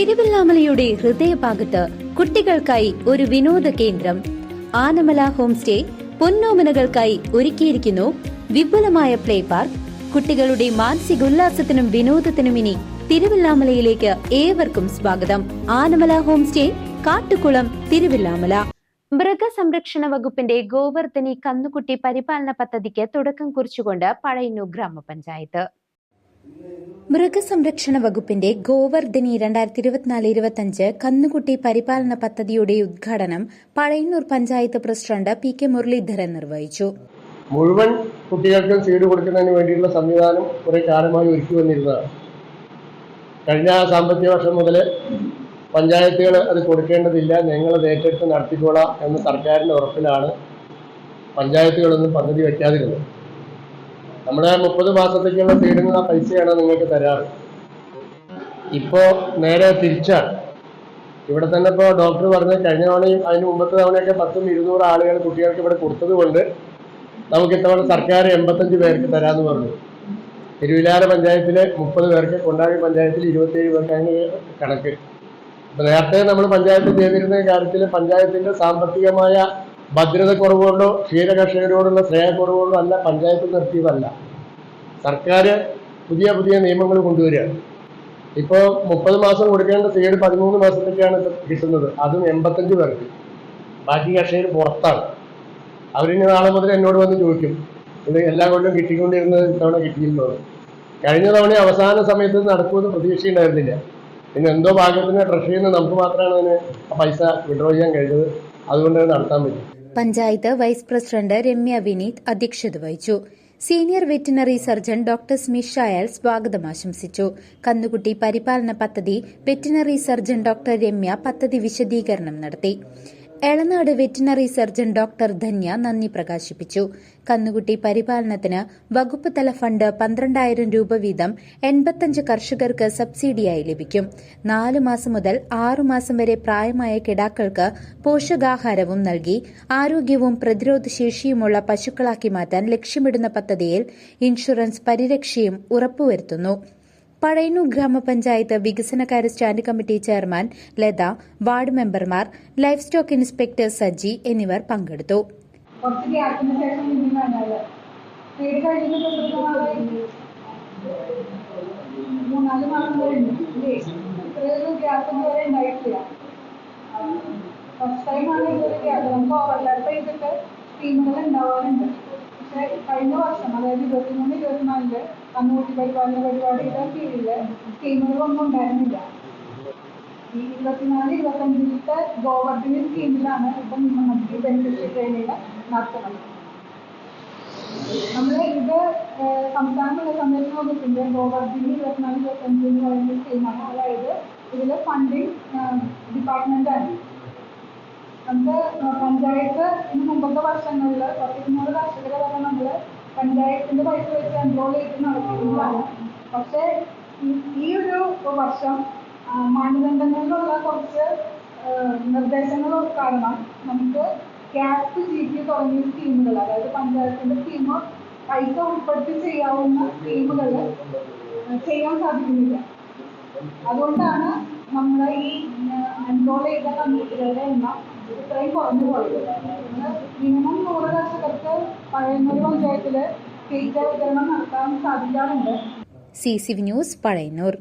തിരുവല്ലാമലയുടെ ഹൃദയഭാഗത്ത് കുട്ടികൾക്കായി ഒരു വിനോദ കേന്ദ്രം. ആനമല ഹോം സ്റ്റേ പൊന്നോമനകൾക്കായി ഒരുക്കിയിരിക്കുന്നു. വിപുലമായ പ്ലേ പാർക്ക്. കുട്ടികളുടെ മാനസിക ഉല്ലാസത്തിനും വിനോദത്തിനും ഇനി തിരുവല്ലാമലയിലേക്ക് ഏവർക്കും സ്വാഗതം. Anamala home stay Kattukulam Thiruvilwamala. മൃഗസംരക്ഷണ വകുപ്പിന്റെ ഗോവർദ്ധനി കന്നുകുട്ടി പരിപാലന പദ്ധതിക്ക് തുടക്കം കുറിച്ചുകൊണ്ട് പഴയന്നൂർ ഗ്രാമപഞ്ചായത്ത്. മൃഗസംരക്ഷണ വകുപ്പിന്റെ ഗോവർദ്ധനി രണ്ടായിരത്തി ഇരുപത്തിനാല് ഇരുപത്തിയഞ്ച് കന്നുകുട്ടി പരിപാലന പദ്ധതിയുടെ ഉദ്ഘാടനം Pazhayannur panchayat president P K Muraleedharan നിർവഹിച്ചു. മുഴുവൻ കുട്ടികൾക്കും സീഡ് കൊടുക്കുന്നതിന് വേണ്ടിയുള്ള സംവിധാനം കുറെ കാലമായി ഒരുക്കി വന്നിരുന്നതാണ്. കഴിഞ്ഞ സാമ്പത്തിക വർഷം മുതൽ പഞ്ചായത്തുകൾ അത് കൊടുക്കേണ്ടതില്ല ഞങ്ങൾ ഏറ്റെടുത്ത് നടത്തിക്കോളാം എന്ന സർക്കാരിന്റെ ഉറപ്പിലാണ് പഞ്ചായത്തുകളൊന്നും പദ്ധതി വയ്ക്കാതിരുന്നത് നമ്മുടെ മുപ്പത് മാസത്തേക്കുള്ള സീഡിനുള്ള പൈസയാണ് നിങ്ങൾക്ക് തരാറ്. ഇപ്പോ നേരെ തിരിച്ചാണ് ഇവിടെ തന്നെ ഇപ്പോൾ ഡോക്ടർ പറഞ്ഞ കഴിഞ്ഞ തവണയും അതിന് മുമ്പത്തെ തവണയൊക്കെ പത്തും ഇരുന്നൂറ് ആളുകൾ കുട്ടികൾക്ക് ഇവിടെ കൊടുത്തത് കൊണ്ട് നമുക്ക് ഇത്തവണ സർക്കാർ എൺപത്തഞ്ച് പേർക്ക് തരാമെന്ന് പറഞ്ഞു. തിരുവിലാര പഞ്ചായത്തിൽ മുപ്പത് പേർക്ക് കൊണ്ടാഴി പഞ്ചായത്തിൽ ഇരുപത്തിയേഴ് പേർക്കാണ് കണക്ക്. നേരത്തെ നമ്മൾ പഞ്ചായത്ത് ചെയ്തിരുന്ന കാര്യത്തിൽ പഞ്ചായത്തിന്റെ സാമ്പത്തികമായ ഭദ്രത കുറവുകൊണ്ടോ ക്ഷീര കർഷകരോടുള്ള സ്നേഹക്കുറവുകൊണ്ടോ അല്ല പഞ്ചായത്ത് നിർത്തിയതല്ല. സർക്കാർ പുതിയ പുതിയ നിയമങ്ങൾ കൊണ്ടുവരികയാണ്. ഇപ്പോൾ മുപ്പത് മാസം കൊടുക്കേണ്ട സീഡ് പതിമൂന്ന് മാസത്തേക്കാണ് കിട്ടുന്നത്. അതും എൺപത്തഞ്ച് പേർക്ക്. ബാക്കി കർഷകർ പുറത്താണ്. അവരിനി നാളെ മുതൽ എന്നോട് വന്ന് ചോദിക്കും ഇത് എല്ലാ കൊല്ലം കിട്ടിക്കൊണ്ടിരുന്നത് ഇത്തവണ കിട്ടിയിരുന്നത് കഴിഞ്ഞ തവണ അവസാന സമയത്ത് നടക്കുമെന്ന് പ്രതീക്ഷയുണ്ടായിരുന്നില്ല പിന്നെ എന്തോ ഭാഗത്തിന് ട്രഷറിയിൽ നിന്ന് നമുക്ക് മാത്രമാണ് അതിന് പൈസ വിഡ്രോ ചെയ്യാൻ കഴിഞ്ഞത്. അതുകൊണ്ട് അത് നടത്താൻ പറ്റും പഞ്ചായത്ത് വൈസ് പ്രസിഡന്റ് രമ്യ വിനീത് അധ്യക്ഷത വഹിച്ചു. സീനിയർ വെറ്റിനറി സർജൻ ഡോക്ടർ സ്മിഷായൽ സ്വാഗതം ആശംസിച്ചു. കന്നുകുട്ടി പരിപാലന പദ്ധതി വെറ്റിനറി സർജൻ ഡോക്ടർ രമ്യ പദ്ധതി വിശദീകരണം നടത്തി. Elanad veterinary surgeon doctor Dhanya നന്ദി പ്രകാശിപ്പിച്ചു. കന്നുകുട്ടി പരിപാലനത്തിന് വകുപ്പ് തല ഫണ്ട് പന്ത്രണ്ടായിരം രൂപ വീതം എൺപത്തഞ്ച് കർഷകർക്ക് സബ്സിഡിയായി ലഭിക്കും. നാല് മാസം മുതൽ ആറു മാസം വരെ പ്രായമായ കിടാക്കൾക്ക് പോഷകാഹാരവും നൽകി ആരോഗ്യവും പ്രതിരോധശേഷിയുമുള്ള പശുക്കളാക്കി മാറ്റാൻ ലക്ഷ്യമിടുന്ന പദ്ധതിയിൽ ഇൻഷുറൻസ് പരിരക്ഷയും ഉറപ്പുവരുത്തുന്നു. പഴയന്നൂർ ഗ്രാമപഞ്ചായത്ത് വികസനകാര്യ stand committee chairman Latha ward മെമ്പർമാർ ലൈഫ് സ്റ്റോക്ക് ഇൻസ്പെക്ടർ സജി എന്നിവർ പങ്കെടുത്തു. ഫസ്റ്റ് ടൈമാണ് ഇതൊരു സ്കീമുകൾ ഉണ്ടാവാറുണ്ട്. പക്ഷെ കഴിഞ്ഞ വർഷം അതായത് ഇരുപത്തിമൂന്ന് ഇരുപത്തിനാലിൽ കന്നുകൂട്ടി പരിപാലന പരിപാടിയുടെ കീഴിൽ സ്കീമുകളൊന്നും ഉണ്ടായിരുന്നില്ല. ഈ ഇരുപത്തിനാല് ഇരുപത്തഞ്ചിലത്തെ ഗോവർദ്ധന സ്കീമിലാണ് ഇപ്പം നമുക്ക് ബെനിഫിഷ്യറി ട്രെയിനിങ് നടത്തുന്നത്. നമ്മൾ ഇത് സംസ്ഥാനമുള്ള സംസ്ഥാന സംരക്ഷണ വകുപ്പിന്റെ ഗോവർദ്ധന ഇരുപത്തിനാല് ഇരുപത്തഞ്ച് എന്ന് പറയുന്ന സ്കീമാണ്. അതായത് ഇതിൽ ഫണ്ടിങ് ഡിപ്പാർട്ട്മെന്റ് ആണ്. നമുക്ക് പഞ്ചായത്ത് മുമ്പത്തെ വർഷങ്ങളിൽ പത്തിരുന്നൂറ് പഞ്ചായത്തിന്റെ പൈസ വെച്ച് എൻറോൾ ചെയ്ത് നടക്കുന്നതാണ് പക്ഷേ ഈ- ഒരു വർഷം മാനദണ്ഡങ്ങളിലുള്ള കുറച്ച് നിർദ്ദേശങ്ങൾ കാരണം നമുക്ക് ക്യാപ് ജി പി തുടങ്ങിയ സ്കീമുകൾ അതായത് പഞ്ചായത്തിന്റെ സ്കീം പൈസ ഉൾപ്പെടുത്തി ചെയ്യാവുന്ന സ്കീമുകൾ ചെയ്യാൻ സാധിക്കുന്നില്ല. അതുകൊണ്ടാണ് നമ്മൾ ഈ എൻറോൾ ചെയ്ത കമ്പ്യൂട്ടറുകളുടെ എണ്ണം ഇത്രയും കുറഞ്ഞു പോയത്. മിനിമം നൂറ് കർഷകർക്ക് പഴയന്നൂർ പഞ്ചായത്തിൽ തീറ്റ വിതരണം നടത്താൻ സാധിക്കാറുണ്ട്. C C news Pazhayannur.